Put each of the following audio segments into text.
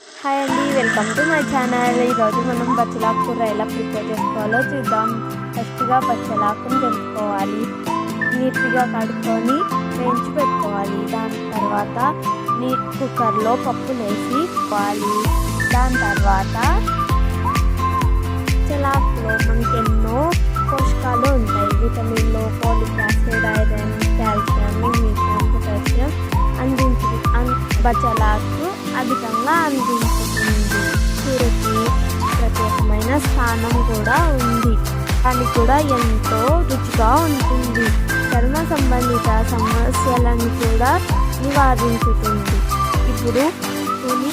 Hi అండి welcome to my channel ఈరోజు మనం బచ్చలాకు కూర ఎలా ప్రిపేర్ చేసుకోవాలో చూద్దాం. ఫస్ట్గా బచ్చలాకుని తెంపుకోవాలి నీట్గా కడుక్కొని వేయించి పెట్టుకోవాలి. దాని తర్వాత నీ కుక్కర్లో పప్పు వేసి పోవాలి దాని తర్వాత బచ్చలాకులో మనకి ఎన్నో పోషకాలు ఉంటాయి. విటమిన్లు folic acid iron calcium magnesium potassium అందించి అన్ బచ్చలాకు అధికంగా అందించుతుంది కూరకి ప్రత్యేకమైన స్థానం కూడా ఉంది. అది కూడా ఎంతో రుచిగా ఉంటుంది. చర్మ సంబంధిత సమస్యలను కూడా నివారించుతుంది. ఇప్పుడు తుని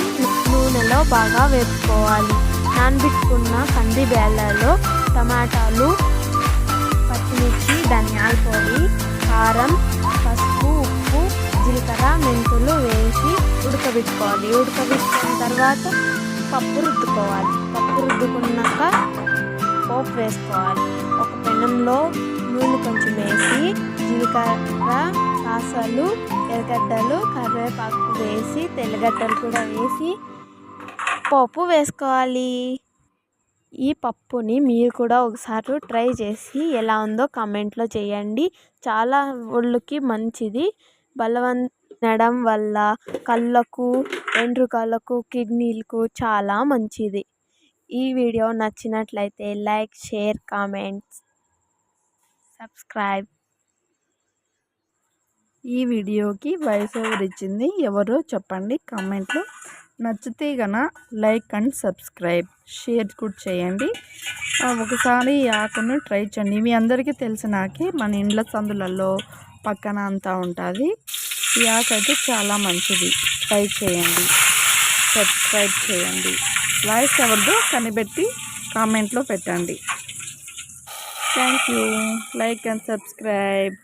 నూనెలో బాగా వేపుకోవాలి. నానబెట్టుకున్న కంది బేళ్ళలో టమాటాలు పచ్చిమిర్చి ధనియాల పొడి కారం పసుపు ఉప్పు జీలకర్ర మెంతులు వేసి ఉడకబెట్టుకోవాలి. ఉడకబెట్టుకున్న తర్వాత పప్పు రుద్దుకోవాలి. పప్పు రుద్దుకున్నాక పోపు వేసుకోవాలి. ఒక పెనంలో నూనె కొంచెం వేసి జీలకర్ర సాసలు ఎర్రగడ్డలు కరివేపాకు వేసి తెల్లగడ్డలు కూడా వేసి పోపు వేసుకోవాలి. ఈ పప్పుని మీరు కూడా ఒకసారి ట్రై చేసి ఎలా ఉందో కామెంట్లో చేయండి. చాలా ఒళ్ళుకి మంచిది. బలవంత తినడం వల్ల కళ్ళకు వెంట్రుకలకు కిడ్నీలకు చాలా మంచిది. ఈ వీడియో నచ్చినట్లయితే లైక్ షేర్ కామెంట్స్ సబ్స్క్రైబ్. ఈ వీడియోకి వాయిస్ ఓవర్ ఇచ్చింది ఎవరో చెప్పండి కామెంట్లో. నచ్చితే గన లైక్ అండ్ సబ్స్క్రైబ్. షేర్ కూడా చేయండి. ఒకసారి ఈ ఆకును ట్రై చేయండి. మీ అందరికీ తెలిసినాకే మన ఇండ్ల సందులలో పక్కన అంతా ఉంటుంది. ఈ యాప్ అయితే చాలా మంచిది. ట్రై చేయండి. సబ్స్క్రైబ్ చేయండి. వాయిస్ ఎవరిదో కనిపెట్టి కామెంట్లో పెట్టండి. Thank you like and subscribe